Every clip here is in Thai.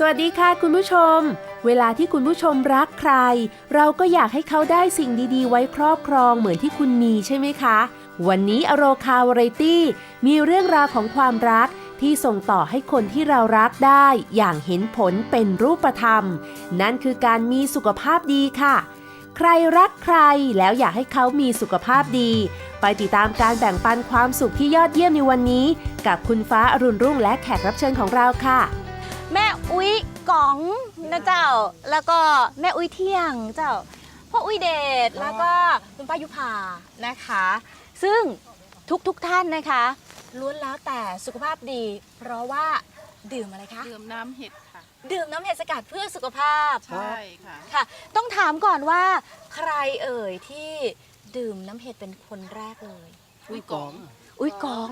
สวัสดีค่ะคุณผู้ชม เวลาที่คุณผู้ชมรักใคร เราก็อยากให้เขาได้สิ่งดีๆ ไว้ครอบครองเหมือนที่คุณมีใช่ไหมคะ วันนี้อโรคาวารตี้มีเรื่องราวของความรักที่ส่งต่อให้คนที่เรารักได้อย่างเห็นผลเป็นรูปธรรม นั่นคือการมีสุขภาพดีค่ะ ใครรักใครแล้วอยากให้เขามีสุขภาพดี ไปติดตามการแบ่งปันความสุขที่ยอดเยี่ยมในวันนี้ กับคุณฟ้าอรุณรุ่งและแขกรับเชิญของเราค่ะ อุ้ยก๋องนะเจ้า แล้วก็แม่อุ้ยเที่ยงเจ้าพ่ออุ้ยเดชแล้วก็คุณป้ายุพานะคะ ซึ่งทุกทุกๆท่านนะคะล้วนแล้วแต่สุขภาพดี เพราะว่าดื่มอะไรคะ ดื่มน้ำเห็ดค่ะ ดื่มน้ำเห็ดสกัดเพื่อสุขภาพใช่ค่ะ ค่ะ ต้องถามก่อนว่าใครเอ่ยที่ดื่มน้ำเห็ดเป็นคนแรกเลย อุ้ยกอง อุ้ยก๋อง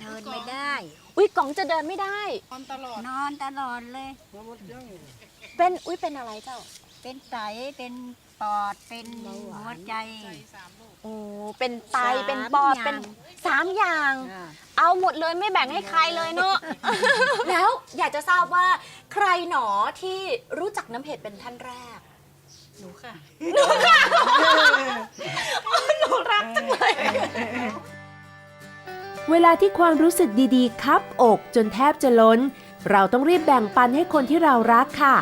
เดินไม่ได้ อุ้ยก๋องจะเดินไม่ได้ตอนตลอดนอนตลอดเลย เป็นอุ้ยเป็นอะไรเจ้า เป็นไตเป็นปอดเป็นหัวใจ ใจสามลูกโอ้เป็นไตสามเป็นปอดอย่าง เป็นสามอย่าง อ่าเอาหมดเลยไม่แบ่งให้ใครเลยเนาะ แล้วอยากจะทราบว่าใครหนอที่รู้จักน้ำเห็ดเป็นท่านแรก หนูค่ะ หนูรักจั งเลย เวลาที่ความรู้สึกดีๆ คับอกจนแทบจะล้น เราต้องรีบแบ่งปันให้คนที่เรารักค่ะ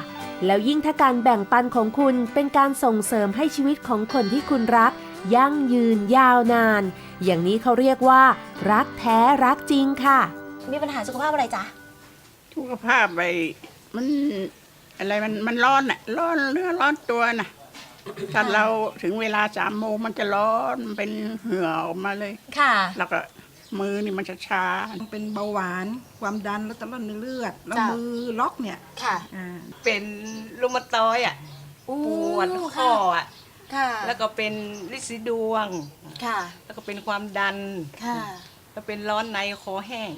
แล้วยิ่งถ้าการแบ่งปันของคุณเป็นการส่งเสริมให้ชีวิตของคนที่คุณรัก ยั่งยืนยาวนาน อย่างนี้เขาเรียกว่า รักแท้รักจริงค่ะ มีปัญหาสุขภาพอะไรจ๊ะสุขภาพไปมันอะไรมันมันร้อนอะ ร้อนเนื้อร้อนตัวน่ะ ถ้าเราถึงเวลาสามโมงมันจะร้อนมันเป็นเหื่อออกมาเลย ค่ะ แล้วก็มือนี่มันจะชาเป็นเบาหวาน ความดันแล้วตลอดในเลือด แล้วจ้ะ มือล็อกเนี่ยค่ะอ่าเป็นรูมาตอยด์อะปวดข้ออะค่ะแล้วก็เป็นลินสีดวง ค่ะ แล้วก็เป็นความดันค่ะ แล้วเป็นร้อนในคอแห้ง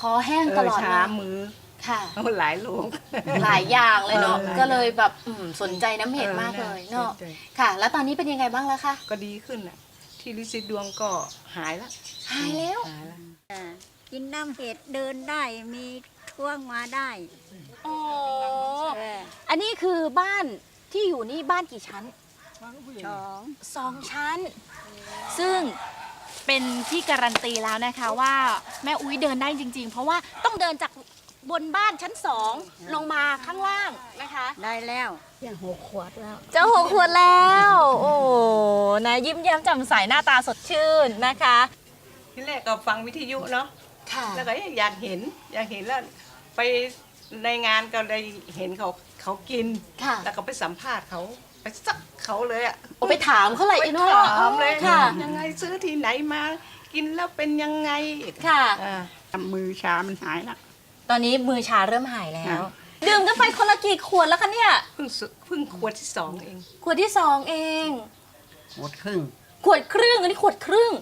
คอแห้งเอตอลอดช้าเลยมือ ค่ะเอาหลายโรคหลายอย่างเลยเนาะเออ ก็เลยแบบอืมสนใจน้ำเห็ดมากเลยเนาะใช่ค่ะ แล้วตอนนี้เป็นยังไงบ้างแล้วคะก็ดีขึ้นอะ ที่ลินสีดวงก็หายละหายแล้ว หายละ กินน้ำเห็ดเดินได้มีท่วงมาได้อ๋อ เอออันนี้คือบ้านที่อยู่นี่บ้านกี่ชั้น สองสองชั้น ซึ่งเป็นที่การันตีแล้วนะคะว่าแม่อุ้ยเดินได้จริง ๆ เพราะว่าต้องเดินจาก บนบ้านชั้นสองลงมาข้างล่างนะคะ ได้แล้วยังหกขวดแล้ว เจะหกขวดแล้ว โอ้นะยิ้มแย้มแจ่มใสหน้าตาสดชื่นนะคะที่แรกก็ฟังวิทยุเนาะค่ะแล้วก็อยากเห็นอยากเห็นแล้วไปในงานก็ได้เห็นเขาเขากินค่ะแล้วก็ไปสัมภาษณ์เขาไปซักเขาเลยอะโอ้ไปถามเขาเลยไปอีกเนาะถามเลยค่ะ ยังไงซื้อที่ไหนมา กินแล้วเป็นยังไงค่ะอ่ามือชามันหายละ ตอนนี้มือชาเริ่มหายแล้วค่ะดื่มกันไปคนละกี่ขวดแล้วคะเนี่ย เพิ่งสุเพิ่งขวดที่สองเอง ขวดที่สองเอง หมดครึ่งขวดครึ่งอันนี้ขวดครึ่ง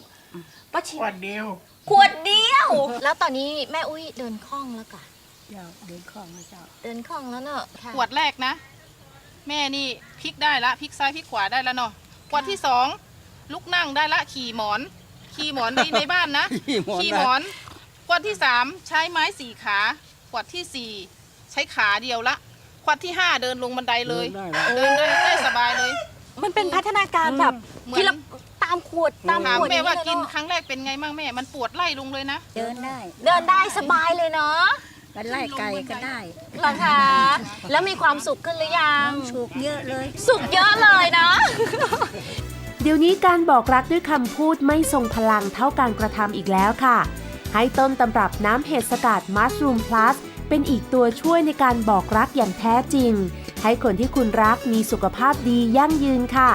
ป้าชิขวดเดียวขวดเดียว แล้วตอนนี้แม่อุ้ยเดินคล่องแล้วก่ะเดี๋ยวเดินของมาเจ้าเดินคล่องแล้วเนอะค่ะขวดแรกนะ แม่นี่พลิกได้ละพลิกซ้ายพลิกขวาได้แล้วเนาะขวดที่สองลุกนั่งได้ละขี่หมอน ขี่หมอนในในบ้านนะ ขี่หมอนข วดที่สามใช้ไม้สี่ขา ขวดที่สี่ใช้ขาเดียวละ ขวดที่ห้าเดินลงบันไดเลย เดินได้ได้สบายเลย มันเป็นพัฒนาการแบบเหมือนทีละตามขวดตามถามขวดแม่ว่าอย่งกินเลยเอะครั้งแรกเป็นไงบ้างแม่ มันปวดไล่ลงเลยนะ เดินได้เดินได้สบายเลยเนาะกันไล่ไก่ก็ได้เหรอคะแล้วมีความสุขขึ้นหรือยังสุกเยอะเลย สุขเยอะเลยนะ เดี๋ยวนี้การบอกรักด้วยคำพูดไม่ทรงพลังเท่าการกระทำอีกแล้วค่ะ ให้ต้นตำรับน้ำเห็ดสกัดมัสรูมพลัสเป็นอีกตัวช่วยในการบอกรักอย่างแท้จริง ให้คนที่คุณรักมีสุขภาพดียั่งยืนค่ะ